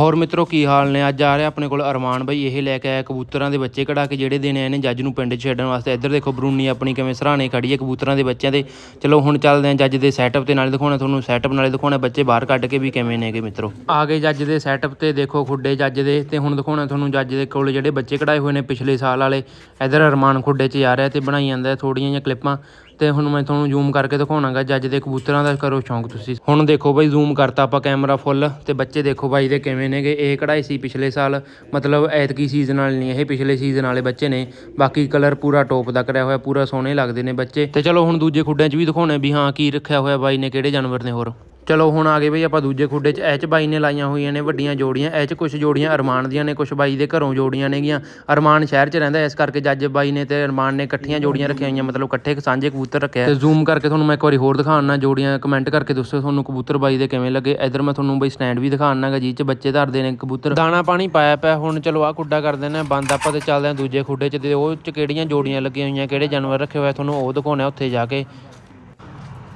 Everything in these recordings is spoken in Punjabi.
ਹੋਰ ਮਿੱਤਰੋ, ਕੀ ਹਾਲ ਨੇ? ਅੱਜ ਆ ਰਿਹਾ ਆਪਣੇ ਕੋਲ ਅਰਮਾਨ ਬਾਈ। ਇਹ ਲੈ ਕੇ ਆਇਆ ਕਬੂਤਰਾਂ ਦੇ ਬੱਚੇ ਕਢਾ ਕੇ ਜਿਹੜੇ ਦੇਣੇ ਆਏ ਨੇ ਜੱਜ ਨੂੰ ਪਿੰਡ 'ਚ ਛੱਡਣ ਵਾਸਤੇ। ਇੱਧਰ ਦੇਖੋ, ਬਰੂਨੀ ਆਪਣੀ ਕਿਵੇਂ ਸਰਾਣੇ ਖੜੀ ਹੈ ਕਬੂਤਰਾਂ ਦੇ ਬੱਚਿਆਂ ਦੇ ਚਲੋ, ਹੁਣ ਚੱਲਦੇ ਹਾਂ ਜੱਜ ਦੇ ਸੈਟਅਪ ਤੇ। ਨਾਲੇ ਦਿਖਾਉਣਾ ਤੁਹਾਨੂੰ ਸੈਟਅਪ ਨਾਲੇ ਦਿਖਾਉਣਾ ਬੱਚੇ ਬਾਹਰ ਕੱਢ ਕੇ ਵੀ ਕਿਵੇਂ ਨੇਗੇ ਮਿੱਤਰੋ। ਆ ਗਏ ਜੱਜ ਦੇ ਸੈਟਅਪ ਤੇ। ਦੇਖੋ, ਖੁੱਡੇ ਜੱਜ ਦੇ। ਤੇ ਹੁਣ ਦਿਖਾਉਣਾ ਤੁਹਾਨੂੰ ਜੱਜ ਦੇ ਕੋਲ ਜਿਹੜੇ ਬੱਚੇ ਕਢਾਏ ਹੋਏ ਨੇ ਪਿਛਲੇ ਸਾਲ ਵਾਲੇ। ਇੱਧਰ ਅਰਮਾਨ ਖੁੱਡੇ 'ਚ ਜਾ ਰਿਹਾ ਤੇ ਬਣਾਈ ਜਾਂਦਾ ਥੋੜੀਆਂ ਜਿਹੀਆਂ ਕਲਿੱਪਾਂ ਤੇ ਹੁਣ ਮੈਂ ਤੁਹਾਨੂੰ ਜ਼ੂਮ ਕਰਕੇ ਦਿਖਾਉਣਾਗਾ, ਜੱਜ ਦੇ ਕਬੂਤਰਾਂ ਦਾ ਕਰੋ ਸ਼ੌਂਕ ਤੁਸੀਂ। ਹੁਣ ਦੇਖੋ ਬਾਈ ਜ਼ੂਮ ਕਰਤਾ ਆਪਾਂ ਕੈਮਰਾ ਫੁੱਲ ਤੇ ਬੱਚੇ ਦੇਖੋ ਬਾਈ ਦੇ ਕਿਵੇਂ ਨੇਗੇ। ਇਹ ਕਢਾਈ ਸੀ ਪਿਛਲੇ ਸਾਲ, ਮਤਲਬ ਐਤਕੀ ਸੀਜ਼ਨ ਵਾਲੇ ਨਹੀਂ, ਇਹ ਪਿਛਲੇ ਸੀਜ਼ਨ ਵਾਲੇ ਬੱਚੇ ਨੇ। ਬਾਕੀ ਕਲਰ ਪੂਰਾ ਟੋਪ ਦਾ ਕਰਿਆ ਹੋਇਆ, ਪੂਰਾ ਸੋਹਣੇ ਲੱਗਦੇ ਨੇ ਬੱਚੇ। ਤੇ ਚਲੋ ਹੁਣ ਦੂਜੇ ਖੁੱਡਿਆਂ 'ਚ ਵੀ ਦਿਖਾਉਣੇ ਵੀ ਹਾਂ, ਕੀ ਰੱਖਿਆ ਹੋਇਆ ਬਾਈ ਨੇ, ਕਿਹੜੇ ਜਾਨਵਰ ਨੇ ਹੋਰ? ਚਲੋ ਹੁਣ ਆ ਗਏ ਬਈ ਆਪਾਂ ਦੂਜੇ ਖੁੱਡੇ 'ਚ। ਇਹ 'ਚ ਬਾਈ ਨੇ ਲਾਈਆਂ ਹੋਈਆਂ ਨੇ ਵੱਡੀਆਂ ਜੋੜੀਆਂ। ਇਹ 'ਚ ਕੁਝ ਜੋੜੀਆਂ ਅਰਮਾਨ ਦੀਆਂ ਨੇ ਕੁਝ ਬਾਈ ਦੇ ਘਰੋਂ ਜੋੜੀਆਂ ਨੇਗੀਆਂ। ਅਰਮਾਨ ਸ਼ਹਿਰ 'ਚ ਰਹਿੰਦਾ ਇਸ ਕਰਕੇ ਜੱਜ ਬਾਈ ਨੇ ਤੇ ਅਰਮਾਨ ਨੇ ਇਕੱਠੀਆਂ ਜੋੜੀਆਂ ਰੱਖੀਆਂ ਹੋਈਆਂ ਮਤਲਬ ਇਕੱਠੇ ਇੱਕ ਸਾਂਝੇ ਕਬੂਤਰ ਰੱਖਿਆ। ਤੇ ਜ਼ੂਮ ਕਰਕੇ ਤੁਹਾਨੂੰ ਮੈਂ ਇੱਕ ਵਾਰੀ ਹੋਰ ਦਿਖਾਉਣਾ ਜੋੜੀਆਂ ਕਮੈਂਟ ਕਰਕੇ ਦੱਸੋ ਤੁਹਾਨੂੰ ਕਬੂਤਰ ਬਾਈ ਦੇ ਕਿਵੇਂ ਲੱਗੇ। ਇਧਰ ਮੈਂ ਤੁਹਾਨੂੰ ਬਈ ਸਟੈਂਡ ਵੀ ਦਿਖਾਉਣਾਗਾ ਜੀ 'ਚ ਬੱਚੇ ਧਰਦੇ ਨੇ ਕਬੂਤਰ। ਦਾਣਾ ਪਾਣੀ ਪਾਇਆ ਪਿਆ ਹੁਣ ਚਲੋ ਆ ਖੁੱਡਾ ਕਰ ਦੇਣਾ ਬੰਦ ਆਪਾਂ ਤੇ ਚੱਲਦੇ ਹਾਂ ਦੂਜੇ ਖੁੱਡੇ 'ਚ। ਤੇ ਉਹ 'ਚ ਕਿਹੜੀਆਂ ਜੋੜੀਆਂ ਲੱਗੀਆਂ ਹੋਈਆਂ ਕਿਹੜੇ ਜਾਨਵਰ ਰੱਖੇ ਹੋਏ ਤੁਹਾਨੂੰ ਉਹ ਦਿਖਾਉਣਾ ਉੱਥੇ ਜਾ ਕੇ।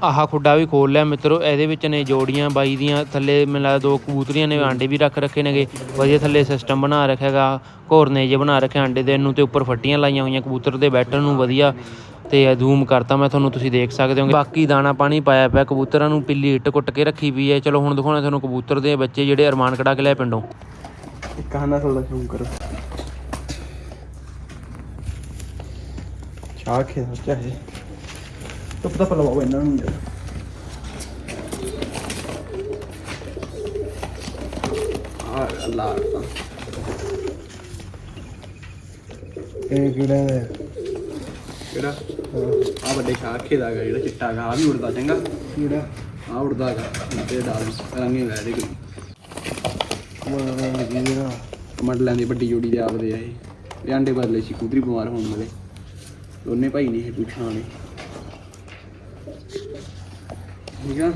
ਆਹ ਖੁੱਡਾ ਵੀ ਖੋਲ ਲਿਆ ਮਿੱਤਰੋ, ਇਹਦੇ ਵਿੱਚ ਨੇ ਜੋੜੀਆਂ ਬਾਈ ਦੀਆਂ, ਥੱਲੇ ਮੈਨੂੰ ਲੱਗਦਾ ਦੋ ਕਬੂਤਰੀਆਂ ਨੇ, ਆਂਡੇ ਵੀ ਰੱਖ ਰੱਖੇ ਨੇਗੇ। ਵਧੀਆ ਥੱਲੇ ਸਿਸਟਮ ਬਣਾ ਰੱਖਿਆਗਾ ਘੋਰਨੇ ਜੇ ਬਣਾ ਰੱਖੇ ਆਂਡੇ ਦੇ ਨੂੰ ਤੇ ਉੱਪਰ ਫੱਟੀਆਂ ਲਾਈਆਂ ਹੋਈਆਂ ਕਬੂਤਰ ਦੇ ਬੈਠਣ ਨੂੰ, ਵਧੀਆ। ਤੇ ਜ਼ੂਮ ਕਰਤਾ ਮੈਂ, ਤੁਹਾਨੂੰ ਤੁਸੀਂ ਦੇਖ ਸਕਦੇ ਹੋ ਬਾਕੀ ਦਾਣਾ ਪਾਣੀ ਪਾਇਆ ਪਿਆ, ਕਬੂਤਰਾਂ ਨੂੰ ਪਿੱਲੀ ਇੱਟ ਕੁੱਟ ਕੇ ਰੱਖੀ ਵੀ ਹੈ। ਚਲੋ ਹੁਣ ਦਿਖਾਉਣਾ ਤੁਹਾਨੂੰ ਕਬੂਤਰ ਦੇ ਬੱਚੇ ਜਿਹੜੇ ਅਰਮਾਨ ਕਢਾ ਕੇ ਲਿਆ ਪਿੰਡੋਂ। ਕਹਾਣਾ ਥੋੜਾ ਜ਼ੂਮ ਕਰੋ। ਚਾਹ ਖੇ ਚਾਹੇ। ਧੁੱਪ ਦਾ ਪਲਵਾਓ ਇਹਨਾਂ ਨੂੰ ਜਰਾ ਲਾੜਦਾ ਇਹ ਕਿਹੜਾ ਹੈ ਕਿਹੜਾ ਆ ਵੱਡੇ ਸ਼ਾਹ ਖੇਦਾ ਗਾ ਜਿਹੜਾ ਚਿੱਟਾ ਗਾ ਆ ਵੀ ਉੜਦਾ ਚੰਗਾ ਕਿਹੜਾ ਆ ਉੜਦਾ ਗਾ ਤੇ ਡਾਲ ਰੰਗੇ ਲੈ ਦੇ ਕੋਈ ਮੇਰਾ ਕਮੰਡਲਾਂ ਦੀ ਵੱਡੀ ਜੋੜੀ ਦੇ ਆਪਦੇ ਆ ਇਹ ਇਹ ਆਂਡੇ ਬਦਲੇ ਸੀ ਕੁਦਰੀ ਬਿਮਾਰ ਹੋਣ ਵਾਲੇ ਦੋਨੇ ਭਾਈ ਨੇ ਇਹ ਪੁੱਛਾਂ ਨੇ ਠੀਕ ਆ।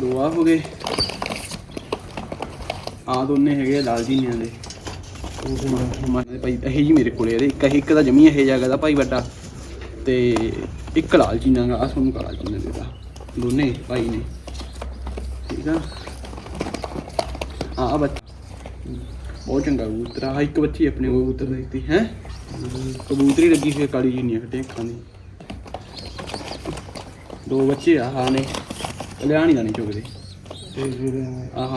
ਦੋ ਆ ਹੋ ਗਏ। ਆ ਦੋਨੇ ਹੈਗੇ ਆ ਲਾਲ ਜੀ ਦੇ ਮਨ ਭਾਈ ਇਹ ਜੀ ਮੇਰੇ ਕੋਲੇ ਇਹਦੇ ਇੱਕ ਇੱਕ ਦਾ ਜਮੀ ਇਹ ਜਗ੍ਹਾ ਦਾ ਭਾਈ ਵੱਡਾ। ਤੇ ਇੱਕ ਲਾਲ ਚੀਨਾ ਦਾ ਆ ਤੁਹਾਨੂੰ ਕਾਲਾ ਚੀਨਾ ਦੇਦਾ ਦੋਨੇ ਭਾਈ ਨੇ। ਠੀਕ ਆ। ਆ ਬੱਚਾ, ਬਹੁਤ ਚੰਗਾ ਕਬੂਤਰ ਆ। ਇੱਕ ਬੱਚੀ ਆਪਣੇ ਕੋਲ ਕਬੂਤਰ ਦੇਖਦੀ ਹੈ? ਕਬੂਤਰੀ ਲੱਗੀ ਹੋਈ ਕਾਲੀ ਜੀ ਨਹੀਂ ਖੱਟੇ ਅੱਖਾਂ ਦੀ। ਦੋ ਬੱਚੇ ਆ ਹਾਂ ਨੇ ਦਾ ਨਹੀਂ ਚੁਗਦੇ। ਇਹ ਜਿਹੜੇ ਨੇ ਆਹ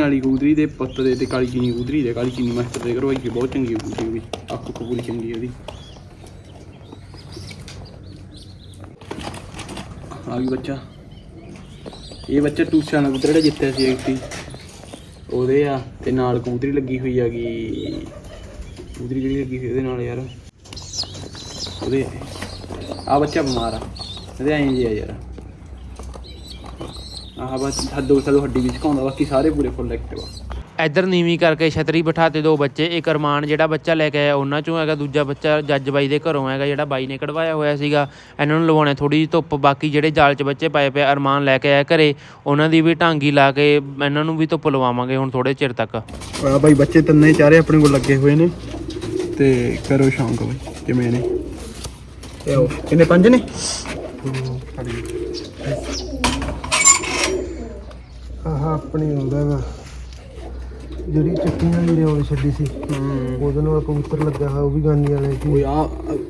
ਵਾਲੀ ਕਬੂਤਰੀ ਦੇ ਪੁੱਤ ਦੇ ਤੇ ਕਾਲੀ ਚੀਨੀ ਕਬੂਤਰੀ ਦੇ ਕਾਲੀ ਚੀਨੀ ਮਾਸਟਰ ਦੇ ਕਰਵਾਈ ਹੈ ਬਹੁਤ ਚੰਗੀ ਕਬੂਤਰੀ ਉਹ ਵੀ ਅੱਖ ਕਬੂਤਰੀ ਚੰਗੀ ਉਹਦੀ। ਆ ਵੀ ਬੱਚਾ। ਇਹ ਬੱਚਾ ਟੂਸਿਆਂ ਦਾ ਕਬੂਤਰ ਜਿਹੜਾ ਜਿੱਤਿਆ ਸੀ ਇੱਕ ਉਹਦੇ ਆ ਤੇ ਨਾਲ ਕਬੂਤਰੀ ਲੱਗੀ ਹੋਈ ਹੈਗੀ। ਕਬੂਤਰੀ ਜਿਹੜੀ ਲੱਗੀ ਹੋਈ ਉਹਦੇ ਨਾਲ ਯਾਰ। ਉਹਦੇ ਆ ਬੱਚਾ ਬਿਮਾਰ ਆ। ਇਹਦੇ ਐਂ ਜੀ ਆ ਯਾਰ। ਆਹ ਬਸ ਹੱਦੋ ਸਲੋ ਹੱਡੀ ਵਿੱਚ ਘਾਉਂਦਾ ਬਾਕੀ ਸਾਰੇ ਪੂਰੇ ਫੁੱਲ ਐਕਟਿਵ ਆ। ਇੱਧਰ ਨੀਵੀਂ ਕਰਕੇ ਛਤਰੀ ਬਿਠਾਤੇ ਦੋ ਬੱਚੇ ਇੱਕ ਅਰਮਾਨ ਜਿਹੜਾ ਬੱਚਾ ਲੈ ਕੇ ਆਇਆ ਉਹਨਾਂ ਚੋਂ ਹੈਗਾ ਦੂਜਾ ਬੱਚਾ ਜੱਜ ਬਾਈ ਦੇ ਘਰੋਂ ਹੈਗਾ ਜਿਹੜਾ ਬਾਈ ਨੇ ਕਢਵਾਇਆ ਹੋਇਆ ਸੀਗਾ। ਇਹਨਾਂ ਨੂੰ ਲਵਾਉਣੇ ਥੋੜੀ ਜਿਹੀ ਧੁੱਪ ਬਾਕੀ ਜਿਹੜੇ ਜਾਲ 'ਚ ਬੱਚੇ ਪਾਏ ਪਏ ਅਰਮਾਨ ਲੈ ਕੇ ਆਇਆ ਘਰੇ ਉਹਨਾਂ ਦੀ ਵੀ ਢਾਂਗੀ ਲਾ ਕੇ ਇਹਨਾਂ ਨੂੰ ਵੀ ਧੁੱਪ ਲਵਾਵਾਂਗੇ ਹੁਣ ਥੋੜੇ ਚਿਰ ਤੱਕ। ਆ ਬਾਈ ਬੱਚੇ ਤਿੰਨੇ ਚਾਰੇ ਆਪਣੇ ਕੋਲ ਲੱਗੇ ਹੋਏ ਨੇ। ਤੇ ਕਰੋ ਸ਼ੌਂਕ ਬਾਈ ਕਿਵੇਂ ਨੇ? ਤੇ ਉਹ ਕਿੰਨੇ ਪੰਜ ਨੇ? ਆਹ ਆਪਣੀ ਹੁੰਦਾ ਵਾ। ਜਿਹੜੀ ਚੱਕੀਆਂ ਦੀ ਰੋਲ ਛੱਡੀ ਸੀ ਉਹਦੇ ਨਾਲ ਕਬੂਤਰ ਲੱਗਾ ਹੋਇਆ ਉਹ ਵੀ ਗਾਨੀ ਵਾਲੇ ਸੀ ਓਏ ਆ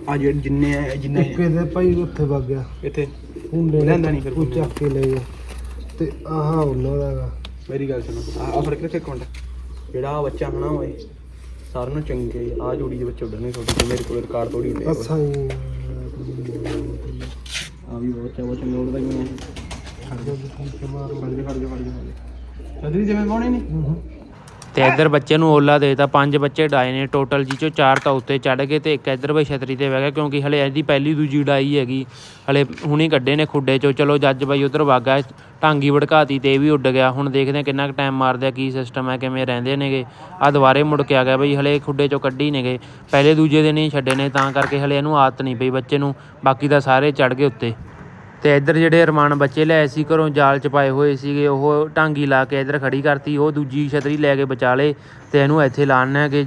ਆ ਜਿਹੜੇ ਜਿੰਨੇ ਆ ਜਿੰਨੇ ਇੱਕ ਇਹਦੇ ਭਾਈ ਉੱਥੇ ਵਗ ਗਿਆ। ਇੱਥੇ ਹੁੰਦੇ ਲੈਂਦਾ ਨੀ ਫਿਰ ਉਹ ਕੋਈ। ਚੱਕ ਕੇ ਲੈ ਗਿਆ। ਤੇ ਆਹ ਉਹਨਾਂ ਦਾ ਗਾ ਮੇਰੀ ਗੱਲ ਸੁਣੋ ਆ ਆ ਫੜ ਕੇ ਰੱਖ ਇੱਕ ਮਿੰਟ। ਜਿਹੜਾ ਆ ਬੱਚਾ ਹਨਾ ਓਏ ਸਾਰਿਆਂ ਨੂੰ ਚੰਗੇ ਆ ਜੋੜੀ ਦੇ ਬੱਚੇ ਉੱਡਣੇ ਤੁਹਾਡੇ ਮੇਰੇ ਕੋਲ ਰਿਕਾਰਡ ਤੋੜੀ ਪਏ ਅਸਾਂ ਹੀ ਆ ਵੀ ਬਹੁਤ ਚੰਗਾ ਚੰਗਾ ਉੱਡਦਾ ਕਿਵੇਂ ਖੜ ਜਾ ਜਿੱਥੇ ਜਾ ਫੜ ਜਾ ਫੜ ਜਾ ਚੰਦਰੀ, ਜਿਵੇਂ ਪਾਉਣੇ ਨੇ? ਤੇ ਇੱਧਰ ਬੱਚੇ ਨੂੰ ਓਲਾ ਦੇਤਾ, ਪੰਜ ਬੱਚੇ ਡਾਏ ਨੇ ਟੋਟਲ ਜੀ ਚੋਂ ਚਾਰ ਤਾਂ ਉੱਤੇ ਚੜ ਗਏ ਤੇ ਇੱਕ ਇੱਧਰ ਬਈ ਛਤਰੀ ਤੇ ਬਹਿ ਗਿਆ, ਕਿਉਂਕਿ ਹਲੇ ਇਹਦੀ ਪਹਿਲੀ ਦੂਜੀ ਡਾਈ ਹੈਗੀ। ਹਲੇ ਹੁਣੀ ਕੱਢੇ ਨੇ ਖੁੱਡੇ ਚੋਂ, ਚਲੋ ਜੱਜ ਬਾਈ ਉਧਰ ਵਾਗਾ ਢਾਂਗੀ ਵੜਕਾਤੀ ਤੇ ਇਹ ਵੀ ਉੱਡ ਗਿਆ। ਹੁਣ ਦੇਖਦੇ ਹਾਂ ਕਿੰਨਾ ਕੁ ਟਾਈਮ ਮਾਰਦੇ ਆ, ਕੀ ਸਿਸਟਮ ਹੈ, ਕਿਵੇਂ ਰਹਿੰਦੇ ਨੇਗੇ। ਆ ਦੁਬਾਰੇ ਮੁੜ ਕੇ ਆ ਗਿਆ ਬਈ, ਹਲੇ ਖੁੱਡੇ ਚੋਂ ਕੱਢੀ ਨੇਗੇ। ਪਹਿਲੇ ਦੂਜੇ ਦਿਨ ਹੀ ਛੱਡੇ ਨੇ, ਤਾਂ ਕਰਕੇ ਹਲੇ ਇਹਨੂੰ ਆਦਤ ਨਹੀਂ ਪਈ ਬੱਚੇ ਨੂੰ। ਬਾਕੀ ਤਾਂ ਸਾਰੇ ਚੜ ਗਏ ਉੱਤੇ। ਤੇ ਇੱਧਰ ਜਿਹੜੇ ਅਰਮਾਨ ਬੱਚੇ ਲਿਆਏ ਸੀ, ਘਰੋਂ ਜਾਲ ਚ ਪਾਏ ਹੋਏ ਸੀਗੇ, ਉਹ ਢਾਂਗੀ ਲਾ ਕੇ ਇੱਧਰ ਖੜੀ ਕਰਤੀ, ਉਹ ਦੂਜੀ ਛਤਰੀ ਲੈ ਕੇ ਬਚਾ ਲੇ ਤੇ ਇਹਨੂੰ ਇੱਥੇ ਲਾਣਾ ਕਿ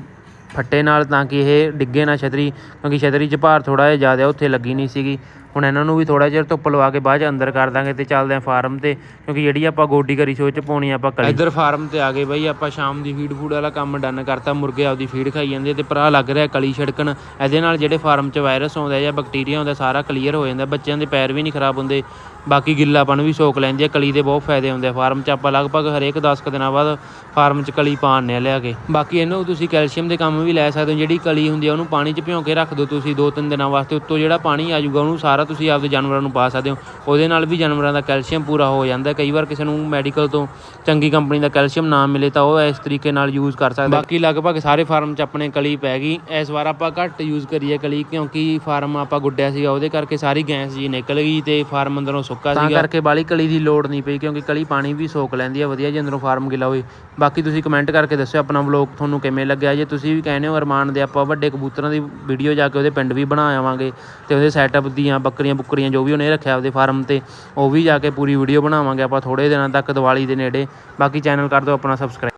ਫੱਟੇ ਨਾਲ ਤਾਂ ਕਿ ਇਹ ਡਿੱਗੇ ਨਾ ਛਤਰੀ, ਕਿਉਂਕਿ ਛਤਰੀ 'ਚ ਭਾਰ ਥੋੜਾ ਜਿਹਾ ਜ਼ਿਆਦਾ ਉੱਥੇ ਲੱਗੀ ਨਹੀਂ ਸੀਗੀ। ਹੁਣ ਇਹਨਾਂ ਨੂੰ ਵੀ ਥੋੜਾ ਜਿਹਾ ਧੁੱਪ ਲਵਾ ਕੇ ਬਾਅਦ ਚ ਅੰਦਰ ਕਰ ਦਾਂਗੇ ਤੇ ਚੱਲਦੇ ਆਂ ਫਾਰਮ ਤੇ, ਕਿਉਂਕਿ ਜਿਹੜੀ ਆਪਾਂ ਗੋਡੀ ਕਰੀ ਸੋਚ ਪਾਉਣੀ ਆਪਾਂ ਕਲੀ। ਇੱਧਰ ਫਾਰਮ ਤੇ ਆ ਗਏ ਬਈ, ਆਪਾਂ ਸ਼ਾਮ ਦੀ ਫੀਡ ਫੂਡ ਵਾਲਾ ਕੰਮ ਡਨ ਕਰਤਾ, ਮੁਰਗੇ ਆਪਦੀ ਫੀਡ ਖਾਈ ਜਾਂਦੇ ਆ ਤੇ ਭਰਾ ਲੱਗ ਰਿਹਾ ਕਲੀ ਛਿੜਕਣ। ਇਹਦੇ ਨਾਲ ਜਿਹੜੇ ਫਾਰਮ 'ਚ ਵਾਇਰਸ ਆਉਂਦਾ ਜਾਂ ਬੈਕਟੀਰੀਆ ਆਉਂਦਾ, ਸਾਰਾ ਕਲੀਅਰ ਹੋ ਜਾਂਦਾ, ਬੱਚਿਆਂ ਦੇ ਪੈਰ ਵੀ ਨਹੀਂ ਖਰਾਬ ਹੁੰਦੇ। ਬਾਕੀ ਗਿੱਲਾਪਣ ਵੀ ਸੋਕ ਲੈਂਦੀ ਹੈ ਕਲੀ ਦੇ ਬਹੁਤ ਫਾਇਦੇ ਹੁੰਦੇ ਆ ਫਾਰਮ 'ਚ। ਆਪਾਂ ਲਗਭਗ ਹਰੇਕ 10 ਕੁ ਦਿਨਾਂ ਬਾਅਦ ਫਾਰਮ 'ਚ ਕਲੀ ਪਾਉਂਦੇ ਆ ਲਿਆ ਕੇ। ਬਾਕੀ ਇਹਨੂੰ ਤੁਸੀਂ ਕੈਲਸ਼ੀਅਮ ਦੇ ਕੰਮ ਵੀ ਲੈ ਸਕਦੇ ਹੋ, ਜਿਹੜੀ ਕਲੀ ਹੁੰਦੀ ਆ ਉਹਨੂੰ ਪਾਣੀ 'ਚ ਭਿਉਂ ਕੇ ਰੱਖ ਦਿਓ ਤੁਸੀਂ ਦੋ ਤਿੰਨ ਦਿਨਾਂ ਵਾਸਤੇ, ਉੱਤੋਂ ਜਿਹੜਾ ਪਾਣੀ ਆ ਜਾਊਗਾ ਉਹਨੂੰ ਸਾਰਾ ਤੁਸੀਂ ਆਪਦੇ ਜਾਨਵਰਾਂ ਨੂੰ ਪਾ ਸਕਦੇ ਹੋ। ਉਹਦੇ ਨਾਲ ਵੀ ਜਾਨਵਰਾਂ ਦਾ ਕੈਲਸ਼ੀਅਮ ਪੂਰਾ ਹੋ ਜਾਂਦਾ ਹੈ। ਕਈ ਵਾਰ ਕਿਸੇ ਨੂੰ ਮੈਡੀਕਲ ਤੋਂ ਚੰਗੀ ਕੰਪਨੀ ਦਾ ਕੈਲਸ਼ੀਅਮ ਨਾ ਮਿਲੇ ਤਾਂ ਉਹ ਇਸ ਤਰੀਕੇ ਨਾਲ ਯੂਜ਼ ਕਰ ਸਕਦਾ। ਬਾਕੀ ਲਗਭਗ ਸਾਰੇ ਫਾਰਮ 'ਚ ਆਪਣੇ ਕਲੀ ਪੈ ਗਈ। ਇਸ ਵਾਰ ਆਪਾਂ ਘੱਟ ਯੂਜ਼ ਕਰੀਏ ਕਲੀ ਕਿਉਂਕਿ ਫਾਰਮ ਆਪਾਂ ਗੁੱਡਿਆ ਸੀਗਾ। ਉਹਦੇ ਕਰਕੇ ਸਾਰੀ ਗੈਸ ਜੀ ਨਿਕਲ ਗਈ ਤੇ ਫਾਰਮ ਅੰਦਰੋਂ ਸੁੱਕਾ ਸੀਗਾ। ਤਾਂ ਕਰਕੇ ਬਾਲੀ ਕਲੀ ਦੀ ਲੋੜ ਨਹੀਂ ਪਈ ਕਿਉਂਕਿ ਕਲੀ ਪਾਣੀ ਵੀ ਸੋਕ ਲੈਂਦੀ ਆ ਵਧੀਆ ਜੇ ਅੰਦਰੋਂ ਫਾਰਮ ਗਿੱਲਾ ਹੋਵੇ ਬਾਕੀ ਤੁਸੀਂ ਕਮੈਂਟ ਕਰਕੇ ਦੱਸਿਓ ਆਪਣਾ ਵਲੌਗ ਤੁਹਾਨੂੰ ਕਿਵੇਂ ਲੱਗਿਆ। ਜੇ ਤੁਸੀਂ ਵੀ ਕਹਿੰਦੇ ਹੋ ਅਰਮਾਨ ਦੇ ਆਪਾਂ ਵੱਡੇ ਕਬੂਤਰਾਂ ਦੀ ਵੀਡੀਓ ਜਾ ਕੇ ਉਹਦੇ ਪਿੰਡ ਵੀ ਬਣਾ ਆਵਾਂਗੇ ਤੇ ਉਹਦੇ ਸੈਟਅਪ ਦੀਆਂ ਬੱਕਰੀਆਂ ਬੁੱਕਰੀਆਂ ਜੋ ਵੀ ਉਹਨੇ ਰੱਖਿਆ ਉਹਦੇ ਫਾਰਮ ਤੇ, ਉਹ ਵੀ ਜਾ ਕੇ ਪੂਰੀ ਵੀਡੀਓ ਬਣਾਵਾਂਗੇ ਆਪਾਂ ਥੋੜ੍ਹੇ ਦਿਨਾਂ ਤੱਕ ਦੀਵਾਲੀ ਦੇ ਨੇੜੇ। ਬਾਕੀ ਚੈਨਲ ਕਰ ਦਿਓ ਆਪਣਾ ਸਬਸਕ੍ਰਾਈਬ